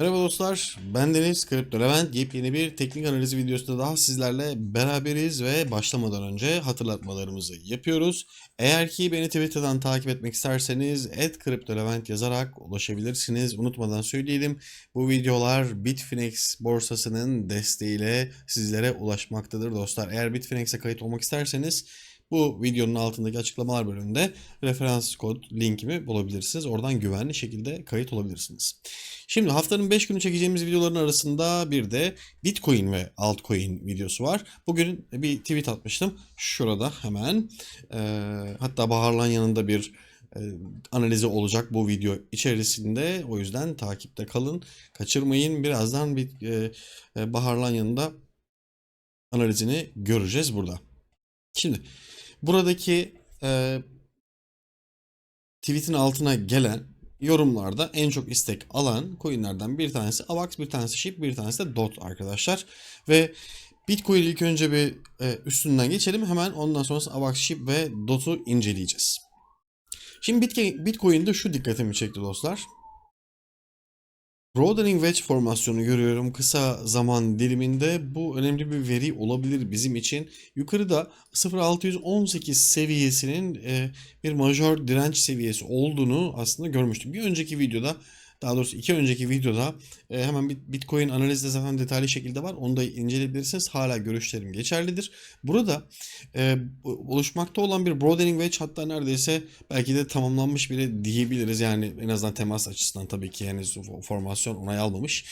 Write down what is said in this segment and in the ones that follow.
Merhaba dostlar, ben Deniz Kripto Levent. Yepyeni bir teknik analiz videosunda daha sizlerle beraberiz ve başlamadan önce hatırlatmalarımızı yapıyoruz. Eğer ki beni Twitter'dan takip etmek isterseniz @kriptolevent yazarak ulaşabilirsiniz. Unutmadan söyleyelim, bu videolar Bitfinex borsasının desteğiyle sizlere ulaşmaktadır dostlar. Eğer Bitfinex'e kayıt olmak isterseniz bu videonun altındaki açıklamalar bölümünde referans kod linkimi bulabilirsiniz. Oradan güvenli şekilde kayıt olabilirsiniz. Şimdi haftanın 5 günü çekeceğimiz videoların arasında bir de Bitcoin ve altcoin videosu var. Bugün bir tweet atmıştım. Şurada hemen. Ee, hatta Baharlan yanında bir e, analizi olacak bu video içerisinde. O yüzden takipte kalın. Kaçırmayın. Birazdan bir e, e, Baharlan yanında analizini göreceğiz burada. Şimdi buradaki e, tweetin altına gelen yorumlarda en çok istek alan coinlerden bir tanesi AVAX, bir tanesi SHIB, bir tanesi de DOT arkadaşlar. Ve Bitcoin ilk önce bir e, üstünden geçelim. Hemen ondan sonrası AVAX, SHIB ve DOT'u inceleyeceğiz. Şimdi Bitcoin, Bitcoin'de şu dikkatimi çekti dostlar. Broadening Wedge formasyonu görüyorum kısa zaman diliminde. Bu önemli bir veri olabilir bizim için. Yukarıda 0618 seviyesinin e, bir majör direnç seviyesi olduğunu aslında görmüştüm. Bir önceki videoda daha doğrusu iki önceki videoda e, hemen Bitcoin analizde zaten detaylı şekilde var. Onu da inceleyebilirsiniz. Hala görüşlerim geçerlidir. Burada e, oluşmakta olan bir broadening wedge hatta neredeyse belki de tamamlanmış bile diyebiliriz. Yani en azından temas açısından tabii ki henüz formasyon onay almamış.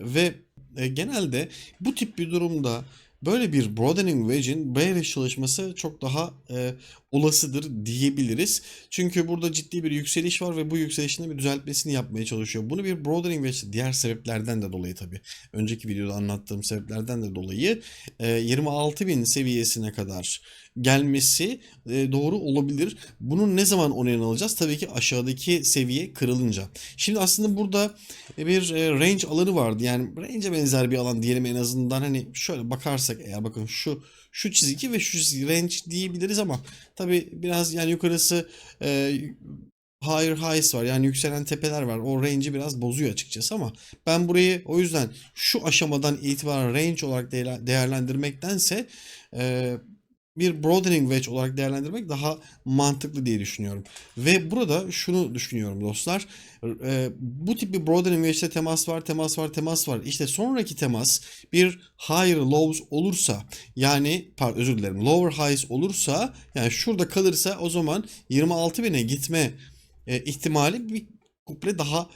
Ve e, genelde bu tip bir durumda böyle bir broadening wedge'in bearish çalışması çok daha e, olasıdır diyebiliriz. Çünkü burada ciddi bir yükseliş var ve bu yükselişin bir düzeltmesini yapmaya çalışıyor. Bunu bir broadening wedge diğer sebeplerden de dolayı tabii. Önceki videoda anlattığım sebeplerden de dolayı e, 26.000 seviyesine kadar gelmesi e, doğru olabilir. Bunun ne zaman onayını alacağız? Tabii ki aşağıdaki seviye kırılınca. Şimdi aslında burada bir e, range alanı vardı. Yani range'e benzer bir alan diyelim en azından hani şöyle bakarsak eğer bakın şu şu çizgi ve şu çizgi range diyebiliriz ama tabii biraz yani yukarısı e, higher highs var yani yükselen tepeler var. O range'i biraz bozuyor açıkçası ama ben burayı o yüzden şu aşamadan itibaren range olarak değerlendirmektense e, bir broadening wedge olarak değerlendirmek daha mantıklı diye düşünüyorum. Ve burada şunu düşünüyorum dostlar. E, bu tip bir broadening wedge'de temas var, temas var, temas var. İşte sonraki temas bir higher lows olursa yani pardon özür dilerim lower highs olursa yani şurada kalırsa o zaman 26.000'e gitme e, ihtimali bir kuple daha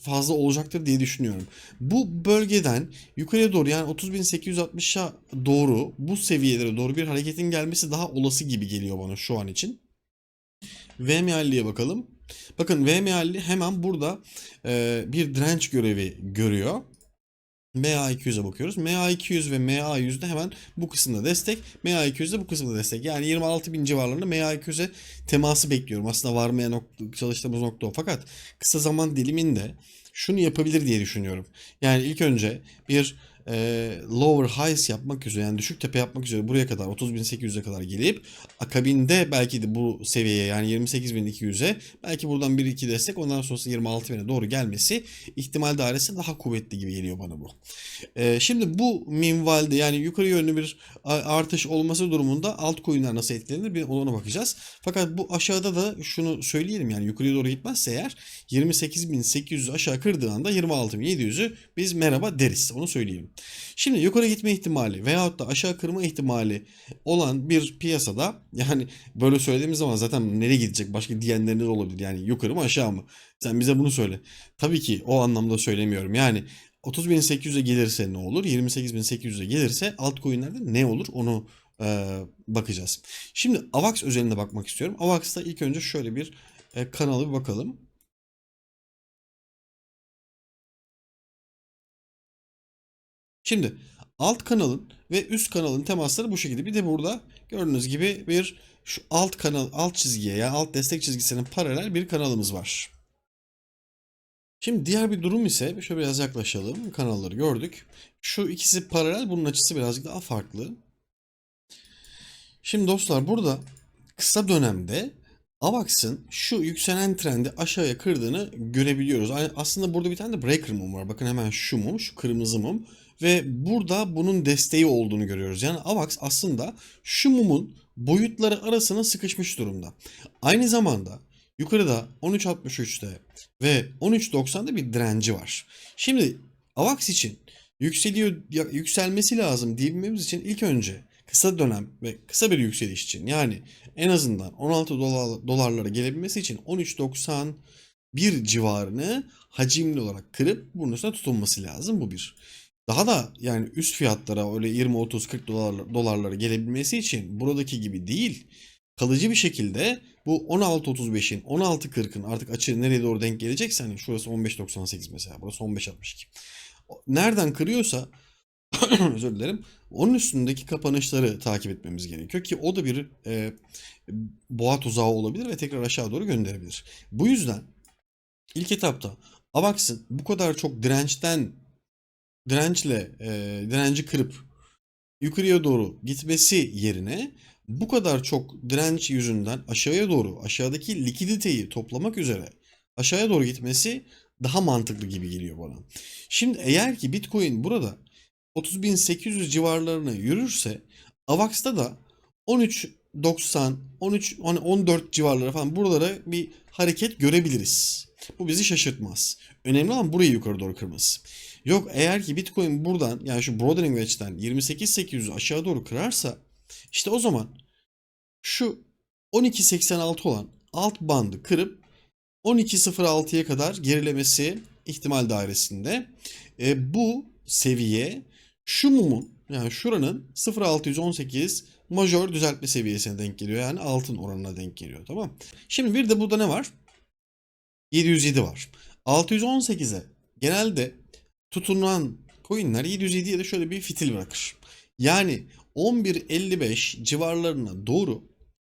fazla olacaktır diye düşünüyorum. Bu bölgeden yukarıya doğru yani 30.860'a doğru bu seviyelere doğru bir hareketin gelmesi daha olası gibi geliyor bana şu an için. VMA'liye bakalım. Bakın VMA'li hemen burada e, bir direnç görevi görüyor. MA200'e bakıyoruz. MA200 ve MA100'de hemen bu kısımda destek. MA200'de bu kısımda destek. Yani 26.000 civarlarında MA200'e teması bekliyorum. Aslında varmaya nokta, çalıştığımız nokta o. Fakat kısa zaman diliminde şunu yapabilir diye düşünüyorum. Yani ilk önce bir e, lower highs yapmak üzere yani düşük tepe yapmak üzere buraya kadar 30.800'e kadar gelip akabinde belki de bu seviyeye yani 28.200'e belki buradan 1-2 destek ondan sonrası 26.000'e doğru gelmesi ihtimal dairesi daha kuvvetli gibi geliyor bana bu. E, şimdi bu minvalde yani yukarı yönlü bir artış olması durumunda altcoin'ler nasıl etkilenir bir ona bakacağız. Fakat bu aşağıda da şunu söyleyelim yani yukarıya doğru gitmezse eğer 28.800 aşağı kırdığı anda 26.700'ü biz merhaba deriz. Onu söyleyelim. Şimdi yukarı gitme ihtimali veyahut da aşağı kırma ihtimali olan bir piyasada yani böyle söylediğimiz zaman zaten nereye gidecek başka diyenleriniz olabilir. Yani yukarı mı aşağı mı? Sen bize bunu söyle. Tabii ki o anlamda söylemiyorum. Yani 30.800'e gelirse ne olur? 28.800'e gelirse altcoin'lerde ne olur? Onu e, bakacağız. Şimdi AVAX özelinde bakmak istiyorum. AVAX'ta ilk önce şöyle bir e, kanalı bir bakalım. Şimdi alt kanalın ve üst kanalın temasları bu şekilde. Bir de burada gördüğünüz gibi bir şu alt kanal alt çizgiye yani alt destek çizgisinin paralel bir kanalımız var. Şimdi diğer bir durum ise şöyle biraz yaklaşalım. Kanalları gördük. Şu ikisi paralel. Bunun açısı birazcık daha farklı. Şimdi dostlar burada kısa dönemde AVAX'ın şu yükselen trendi aşağıya kırdığını görebiliyoruz. Aslında burada bir tane de breaker mum var. Bakın hemen şu mum, şu kırmızı mum. Ve burada bunun desteği olduğunu görüyoruz. Yani AVAX aslında şu mumun boyutları arasına sıkışmış durumda. Aynı zamanda yukarıda 13.63'te ve 13.90'da bir direnci var. Şimdi AVAX için yükseliyor yükselmesi lazım diyebilmemiz için ilk önce kısa dönem ve kısa bir yükseliş için yani en azından 16 dolar, dolarlara gelebilmesi için 13.91 civarını hacimli olarak kırıp bunun üstüne tutunması lazım. Bu bir. Daha da yani üst fiyatlara öyle 20, 30, 40 dolar, dolarlara gelebilmesi için buradaki gibi değil. Kalıcı bir şekilde bu 16.35'in, 16.40'ın artık açığı nereye doğru denk gelecekse hani şurası 15.98 mesela, burası 15.62. Nereden kırıyorsa özür dilerim. Onun üstündeki kapanışları takip etmemiz gerekiyor ki o da bir e, boğa tuzağı olabilir ve tekrar aşağı doğru gönderebilir. Bu yüzden ilk etapta AVAX'ın bu kadar çok dirençten dirençle e, direnci kırıp yukarıya doğru gitmesi yerine bu kadar çok direnç yüzünden aşağıya doğru aşağıdaki likiditeyi toplamak üzere aşağıya doğru gitmesi daha mantıklı gibi geliyor bana. Şimdi eğer ki Bitcoin burada 30.800 civarlarına yürürse AVAX'ta da 13.90, 13 hani 14 civarları falan buralara bir hareket görebiliriz. Bu bizi şaşırtmaz. Önemli olan burayı yukarı doğru kırması. Yok eğer ki Bitcoin buradan yani şu Brodering Wedge'den 28.800'ü aşağı doğru kırarsa işte o zaman şu 12.86 olan alt bandı kırıp 12.06'ya kadar gerilemesi ihtimal dairesinde. E, bu seviye şu mumun yani şuranın 0.618 majör düzeltme seviyesine denk geliyor. Yani altın oranına denk geliyor. Tamam. Şimdi bir de burada ne var? 707 var. 618'e genelde tutunan coinler 707'ye de şöyle bir fitil bırakır. Yani 11.55 civarlarına doğru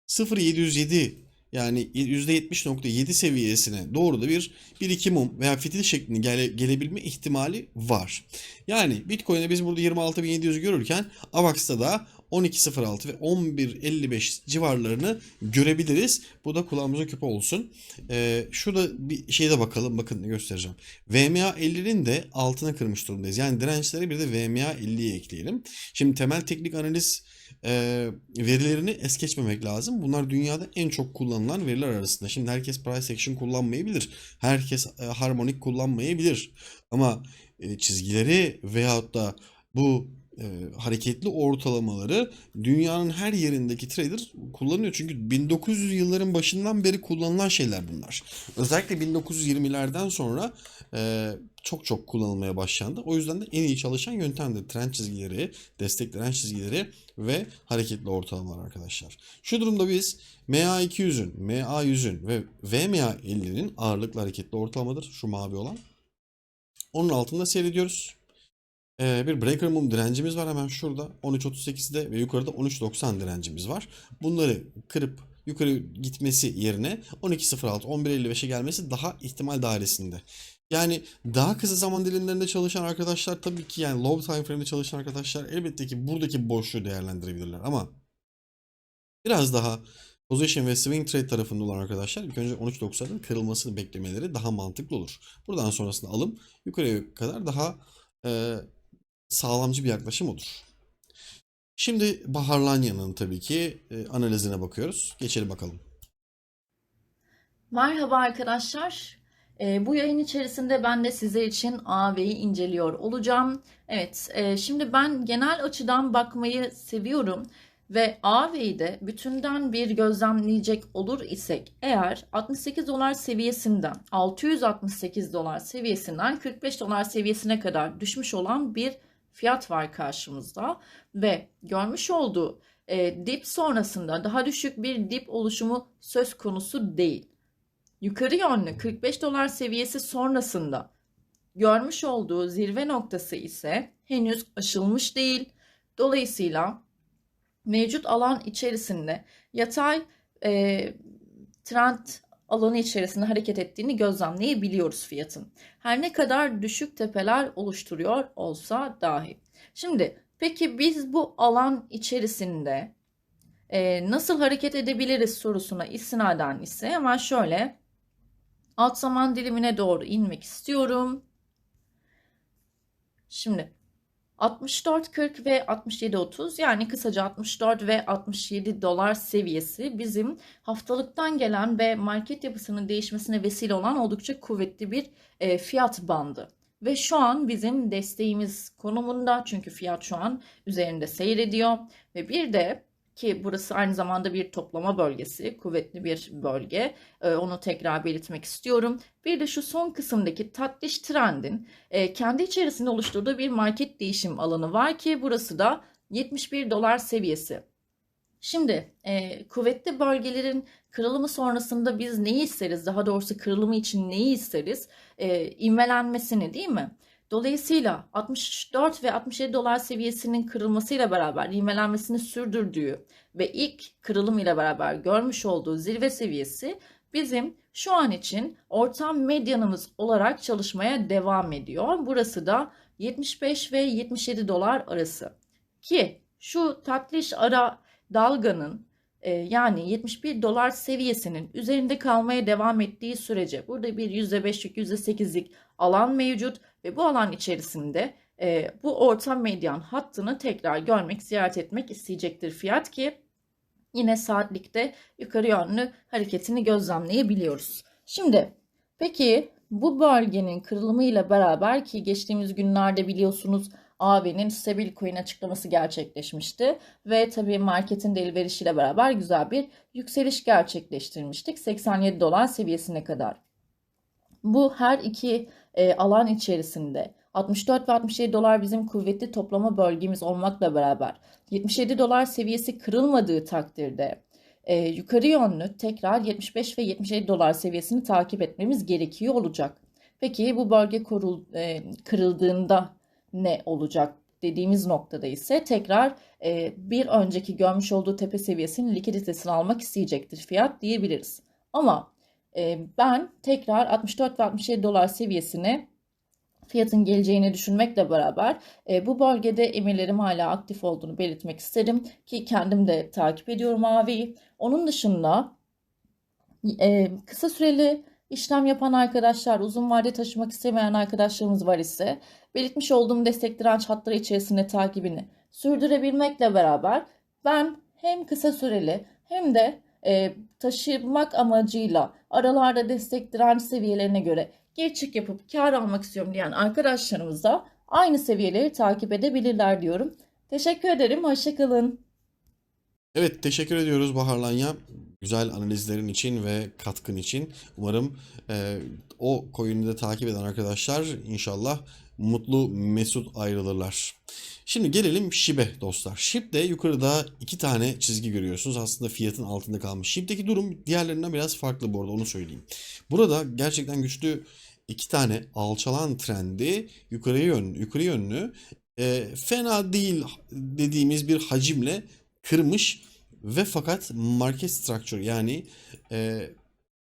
0.707 yani %70.7 seviyesine doğru da bir birikimum veya fitil şeklinde gele, gelebilme ihtimali var. Yani Bitcoin'e biz burada 26.700 görürken AVAX'ta da 12.06 ve 11.55 civarlarını görebiliriz. Bu da kulağımıza küpe olsun. Ee, şurada bir şeyde bakalım. Bakın göstereceğim. VMA 50'nin de altına kırmış durumdayız. Yani dirençleri bir de VMA 50'ye ekleyelim. Şimdi temel teknik analiz e, verilerini es geçmemek lazım. Bunlar dünyada en çok kullanılan veriler arasında. Şimdi herkes price action kullanmayabilir. Herkes e, harmonik kullanmayabilir. Ama e, çizgileri veyahut da bu e, hareketli ortalamaları dünyanın her yerindeki trader kullanıyor. Çünkü 1900 yılların başından beri kullanılan şeyler bunlar. Özellikle 1920'lerden sonra e, çok çok kullanılmaya başlandı. O yüzden de en iyi çalışan yöntemdir. Trend çizgileri, destek direnç çizgileri ve hareketli ortalamalar arkadaşlar. Şu durumda biz MA200'ün, MA100'ün ve VMA50'nin ağırlıklı hareketli ortalamadır. Şu mavi olan. Onun altında seyrediyoruz. Ee, bir breaker mum direncimiz var hemen şurada. 13.38'de ve yukarıda 13.90 direncimiz var. Bunları kırıp yukarı gitmesi yerine 12.06, 11.55'e gelmesi daha ihtimal dairesinde. Yani daha kısa zaman dilimlerinde çalışan arkadaşlar tabii ki yani low time frame'de çalışan arkadaşlar elbette ki buradaki boşluğu değerlendirebilirler ama biraz daha position ve swing trade tarafında olan arkadaşlar ilk önce 13.90'ın kırılmasını beklemeleri daha mantıklı olur. Buradan sonrasında alım yukarıya kadar daha e, sağlamcı bir yaklaşım olur. Şimdi Baharlanya'nın tabii ki e, analizine bakıyoruz. Geçelim bakalım. Merhaba arkadaşlar. Ee, bu yayın içerisinde ben de sizler için AV'yi inceliyor olacağım. Evet, e, şimdi ben genel açıdan bakmayı seviyorum ve AV'yi de bütünden bir gözlemleyecek olur isek eğer 68 dolar seviyesinden 668 dolar seviyesinden 45 dolar seviyesine kadar düşmüş olan bir fiyat var karşımızda ve görmüş olduğu e, dip sonrasında daha düşük bir dip oluşumu söz konusu değil. Yukarı yönlü 45 dolar seviyesi sonrasında görmüş olduğu zirve noktası ise henüz aşılmış değil. Dolayısıyla mevcut alan içerisinde yatay e, trend alanı içerisinde hareket ettiğini gözlemleyebiliyoruz fiyatın. Her ne kadar düşük tepeler oluşturuyor olsa dahi. Şimdi peki biz bu alan içerisinde E, nasıl hareket edebiliriz sorusuna istinaden ise hemen şöyle alt zaman dilimine doğru inmek istiyorum. Şimdi 64.40 ve 67.30 yani kısaca 64 ve 67 dolar seviyesi bizim haftalıktan gelen ve market yapısının değişmesine vesile olan oldukça kuvvetli bir e, fiyat bandı. Ve şu an bizim desteğimiz konumunda çünkü fiyat şu an üzerinde seyrediyor ve bir de ki burası aynı zamanda bir toplama bölgesi, kuvvetli bir bölge. E, onu tekrar belirtmek istiyorum. Bir de şu son kısımdaki tatlış trendin e, kendi içerisinde oluşturduğu bir market değişim alanı var ki burası da 71 dolar seviyesi. Şimdi e, kuvvetli bölgelerin kırılımı sonrasında biz neyi isteriz? Daha doğrusu kırılımı için neyi isteriz? E, ivmelenmesini değil mi? Dolayısıyla 64 ve 67 dolar seviyesinin kırılmasıyla beraber ivmelenmesini sürdürdüğü ve ilk kırılım ile beraber görmüş olduğu zirve seviyesi bizim şu an için ortam medyanımız olarak çalışmaya devam ediyor. Burası da 75 ve 77 dolar arası. Ki şu tatlış ara dalganın e, yani 71 dolar seviyesinin üzerinde kalmaya devam ettiği sürece burada bir %5'lik %8'lik alan mevcut ve bu alan içerisinde e, bu orta medyan hattını tekrar görmek, ziyaret etmek isteyecektir fiyat ki yine saatlikte yukarı yönlü hareketini gözlemleyebiliyoruz. Şimdi peki bu bölgenin kırılımıyla beraber ki geçtiğimiz günlerde biliyorsunuz AB'nin stabil coin açıklaması gerçekleşmişti ve tabii marketin de elverişiyle beraber güzel bir yükseliş gerçekleştirmiştik 87 dolar seviyesine kadar. Bu her iki e, alan içerisinde 64 ve 67 dolar bizim kuvvetli toplama bölgemiz olmakla beraber 77 dolar seviyesi kırılmadığı takdirde e, yukarı yönlü tekrar 75 ve 77 dolar seviyesini takip etmemiz gerekiyor olacak. Peki bu bölge korul, e, kırıldığında ne olacak dediğimiz noktada ise tekrar e, bir önceki görmüş olduğu tepe seviyesinin likiditesini almak isteyecektir fiyat diyebiliriz. Ama ben tekrar 64 ve 67 dolar seviyesine fiyatın geleceğini düşünmekle beraber e, bu bölgede emirlerim hala aktif olduğunu belirtmek isterim ki kendim de takip ediyorum AV'yi. Onun dışında e, kısa süreli işlem yapan arkadaşlar, uzun vade taşımak istemeyen arkadaşlarımız var ise belirtmiş olduğum destek direnç hatları içerisinde takibini sürdürebilmekle beraber ben hem kısa süreli hem de e, taşımak amacıyla aralarda destek direnç seviyelerine göre geri yapıp kar almak istiyorum diyen arkadaşlarımız da aynı seviyeleri takip edebilirler diyorum. Teşekkür ederim. Hoşçakalın. Evet teşekkür ediyoruz Bahar Lanya. Güzel analizlerin için ve katkın için. Umarım e, o coin'i de takip eden arkadaşlar inşallah mutlu mesut ayrılırlar. Şimdi gelelim SHIB'e dostlar. SHIB'de yukarıda iki tane çizgi görüyorsunuz. Aslında fiyatın altında kalmış. SHIB'deki durum diğerlerinden biraz farklı bu arada onu söyleyeyim. Burada gerçekten güçlü iki tane alçalan trendi yukarı yönlü, yukarı yönlü e, fena değil dediğimiz bir hacimle kırmış ve fakat market structure yani e,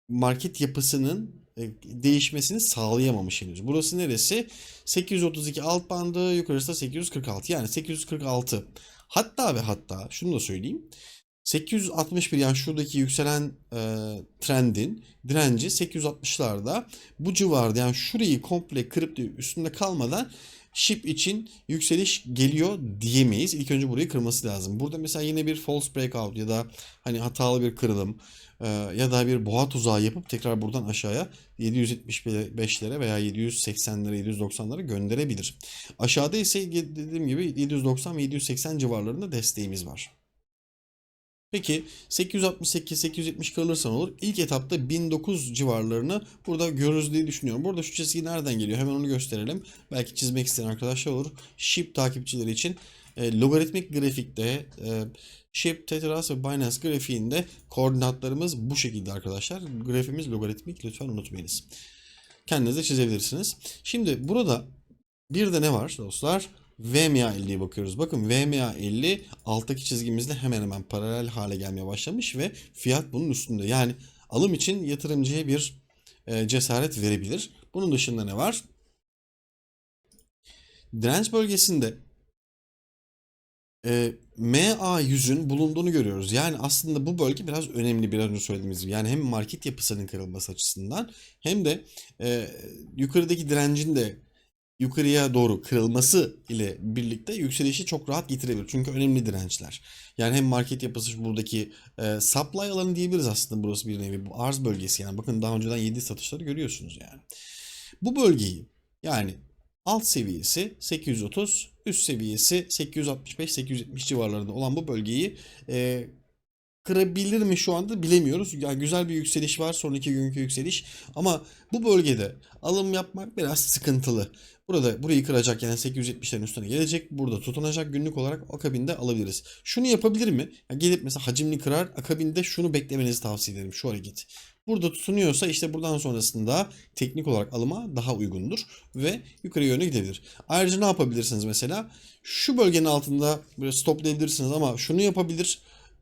market yapısının değişmesini sağlayamamış henüz. Burası neresi? 832 alt bandı, yukarısı da 846. Yani 846. Hatta ve hatta şunu da söyleyeyim. 861 yani şuradaki yükselen e, trendin direnci 860'larda bu civarda yani şurayı komple kırıp üstünde kalmadan SHIB için yükseliş geliyor diyemeyiz. İlk önce burayı kırması lazım. Burada mesela yine bir false breakout ya da hani hatalı bir kırılım e, ya da bir boğa tuzağı yapıp tekrar buradan aşağıya 775'lere veya 780'lere 790'lara gönderebilir. Aşağıda ise dediğim gibi 790 ve 780 civarlarında desteğimiz var. Peki 868-870 kalırsa ne olur? İlk etapta 1009 civarlarını burada görürüz diye düşünüyorum. Burada şu çizgi nereden geliyor? Hemen onu gösterelim. Belki çizmek isteyen arkadaşlar olur. SHIB takipçileri için e, logaritmik grafikte e, SHIB, Tetras ve Binance grafiğinde koordinatlarımız bu şekilde arkadaşlar. Grafimiz logaritmik lütfen unutmayınız. Kendiniz de çizebilirsiniz. Şimdi burada bir de ne var dostlar? VMA 50'ye bakıyoruz. Bakın VMA 50 alttaki çizgimizle hemen hemen paralel hale gelmeye başlamış ve fiyat bunun üstünde. Yani alım için yatırımcıya bir e, cesaret verebilir. Bunun dışında ne var? Direnç bölgesinde e, MA100'ün bulunduğunu görüyoruz. Yani aslında bu bölge biraz önemli biraz önce söylediğimiz gibi. Yani hem market yapısının kırılması açısından hem de e, yukarıdaki direncin de yukarıya doğru kırılması ile birlikte yükselişi çok rahat getirebilir. Çünkü önemli dirençler. Yani hem market yapısı buradaki e, supply alanı diyebiliriz aslında burası bir nevi. Bu arz bölgesi yani. Bakın daha önceden 7 satışları görüyorsunuz yani. Bu bölgeyi yani alt seviyesi 830, üst seviyesi 865-870 civarlarında olan bu bölgeyi e, kırabilir mi şu anda bilemiyoruz. Yani güzel bir yükseliş var sonraki günkü yükseliş ama bu bölgede alım yapmak biraz sıkıntılı. Burada burayı kıracak yani 870'lerin üstüne gelecek. Burada tutunacak günlük olarak akabinde alabiliriz. Şunu yapabilir mi? Yani gelip mesela hacimli kırar akabinde şunu beklemenizi tavsiye ederim şu hareket. Burada tutunuyorsa işte buradan sonrasında teknik olarak alıma daha uygundur ve yukarı yöne gidebilir. Ayrıca ne yapabilirsiniz mesela? Şu bölgenin altında böyle stoplayabilirsiniz ama şunu yapabilir.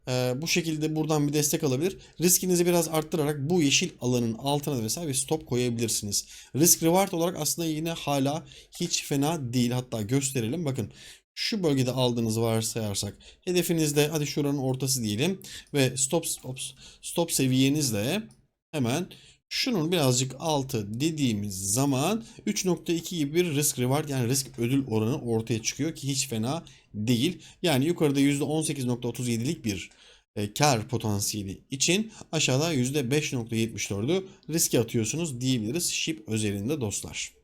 Ee, bu şekilde buradan bir destek alabilir. Riskinizi biraz arttırarak bu yeşil alanın altına da mesela bir stop koyabilirsiniz. Risk reward olarak aslında yine hala hiç fena değil. Hatta gösterelim. Bakın şu bölgede aldığınızı varsayarsak hedefinizde hadi şuranın ortası diyelim ve stop stop stop seviyenizle hemen şunun birazcık altı dediğimiz zaman 3.2 gibi bir risk reward yani risk ödül oranı ortaya çıkıyor ki hiç fena değil. Yani yukarıda %18.37'lik bir e, kar potansiyeli için aşağıda %5.74'ü riske atıyorsunuz diyebiliriz SHIB özelinde dostlar.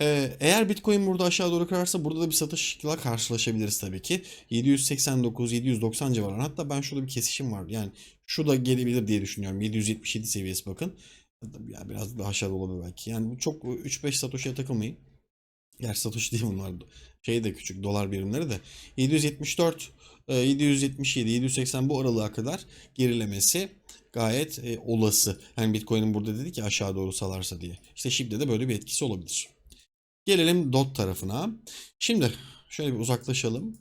Ee, eğer Bitcoin burada aşağı doğru kırarsa burada da bir satışla karşılaşabiliriz tabii ki. 789-790 civarında. Hatta ben şurada bir kesişim var. Yani şu da gelebilir diye düşünüyorum. 777 seviyesi bakın. Yani biraz daha aşağıda olabilir belki. Yani çok 3-5 Satoshi'ye takılmayın. Gerçi Satoshi değil bunlar. Şey de küçük dolar birimleri de. 774, e, 777, 780 bu aralığa kadar gerilemesi gayet e, olası. Yani Bitcoin'in burada dedi ki aşağı doğru salarsa diye. İşte SHIB'de de böyle bir etkisi olabilir. Gelelim DOT tarafına. Şimdi şöyle bir uzaklaşalım.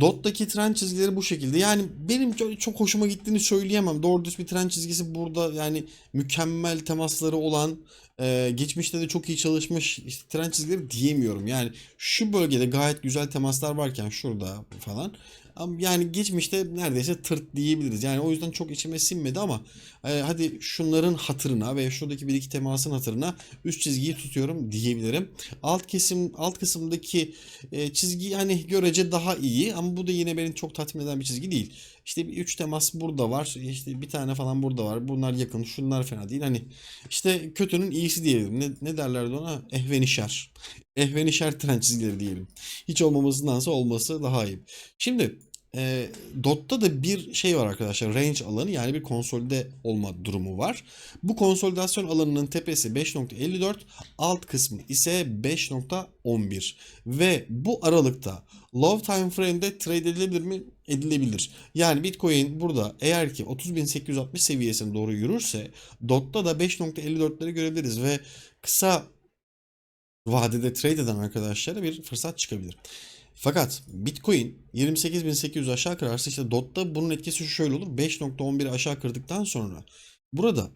DOT'taki tren çizgileri bu şekilde. Yani benim çok, hoşuma gittiğini söyleyemem. Doğru düz bir tren çizgisi burada yani mükemmel temasları olan e, geçmişte de çok iyi çalışmış işte tren çizgileri diyemiyorum. Yani şu bölgede gayet güzel temaslar varken şurada falan. Ama yani geçmişte neredeyse tırt diyebiliriz. Yani o yüzden çok içime sinmedi ama e, hadi şunların hatırına ve şuradaki bir iki temasın hatırına üst çizgiyi tutuyorum diyebilirim. Alt kesim alt kısımdaki e, çizgi hani görece daha iyi ama bu da yine beni çok tatmin eden bir çizgi değil. İşte bir üç temas burada var. İşte bir tane falan burada var. Bunlar yakın. Şunlar fena değil. Hani işte kötünün iyisi diyelim. Ne, ne derlerdi ona? Ehvenişer. Ehvenişer tren çizgileri diyelim. Hiç olmamasındansa olması daha iyi. Şimdi e, DOT'ta da bir şey var arkadaşlar. Range alanı yani bir konsolide olma durumu var. Bu konsolidasyon alanının tepesi 5.54, alt kısmı ise 5.11 ve bu aralıkta low time frame'de trade edilebilir mi? Edilebilir. Yani Bitcoin burada eğer ki 30.860 seviyesine doğru yürürse DOT'ta da 5.54'leri görebiliriz ve kısa vadede trade eden arkadaşlara bir fırsat çıkabilir. Fakat Bitcoin 28.800 aşağı kırarsa işte DOT'ta bunun etkisi şöyle olur. 5.11'i aşağı kırdıktan sonra burada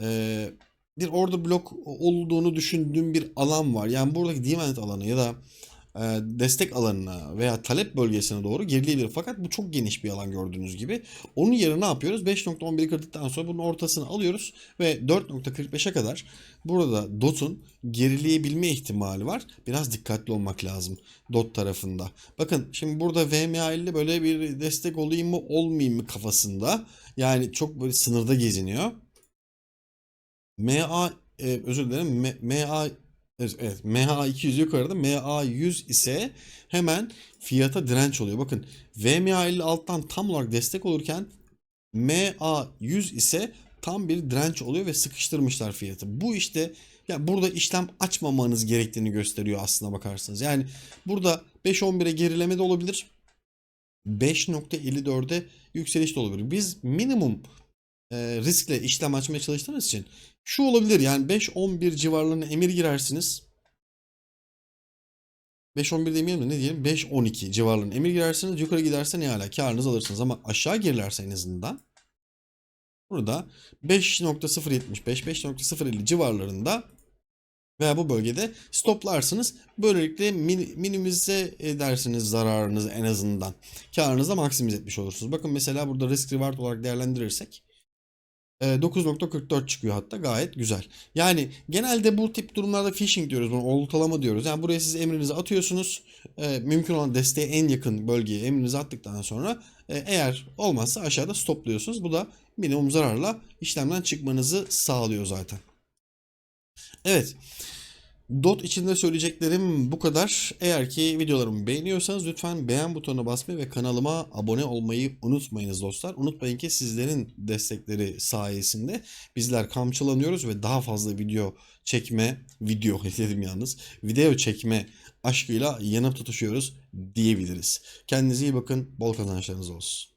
e, bir order blok olduğunu düşündüğüm bir alan var. Yani buradaki demand alanı ya da destek alanına veya talep bölgesine doğru gerileyebilir. Fakat bu çok geniş bir alan gördüğünüz gibi. Onun yerine ne yapıyoruz? 5.11'i kırdıktan sonra bunun ortasını alıyoruz ve 4.45'e kadar burada DOT'un gerileyebilme ihtimali var. Biraz dikkatli olmak lazım DOT tarafında. Bakın şimdi burada VMA ile böyle bir destek olayım mı olmayayım mı kafasında. Yani çok böyle sınırda geziniyor. MA e, özür dilerim MA Evet, evet. MA200 yukarıda. MA100 ise hemen fiyata direnç oluyor. Bakın VMA50 alttan tam olarak destek olurken MA100 ise tam bir direnç oluyor ve sıkıştırmışlar fiyatı. Bu işte ya burada işlem açmamanız gerektiğini gösteriyor aslına bakarsanız. Yani burada 5.11'e gerileme de olabilir. 5.54'e yükseliş de olabilir. Biz minimum e, riskle işlem açmaya çalıştığımız için şu olabilir yani 5-11 civarlarına emir girersiniz. 5-11 demeyelim de ne diyelim 5-12 civarlarına emir girersiniz. Yukarı giderse ne hala karınızı alırsınız ama aşağı gerilerse en azından burada 5.075 5.050 civarlarında veya bu bölgede stoplarsınız. Böylelikle min- minimize edersiniz zararınızı en azından. Karınızı da maksimize etmiş olursunuz. Bakın mesela burada risk reward olarak değerlendirirsek 9.44 çıkıyor hatta gayet güzel. Yani genelde bu tip durumlarda phishing diyoruz bunu oltalama diyoruz. Yani buraya siz emrinizi atıyorsunuz. E, mümkün olan desteğe en yakın bölgeye emrinizi attıktan sonra e, eğer olmazsa aşağıda stopluyorsunuz. Bu da minimum zararla işlemden çıkmanızı sağlıyor zaten. Evet. Dot içinde söyleyeceklerim bu kadar. Eğer ki videolarımı beğeniyorsanız lütfen beğen butonuna basmayı ve kanalıma abone olmayı unutmayınız dostlar. Unutmayın ki sizlerin destekleri sayesinde bizler kamçılanıyoruz ve daha fazla video çekme, video dedim yalnız, video çekme aşkıyla yanıp tutuşuyoruz diyebiliriz. Kendinize iyi bakın, bol kazançlarınız olsun.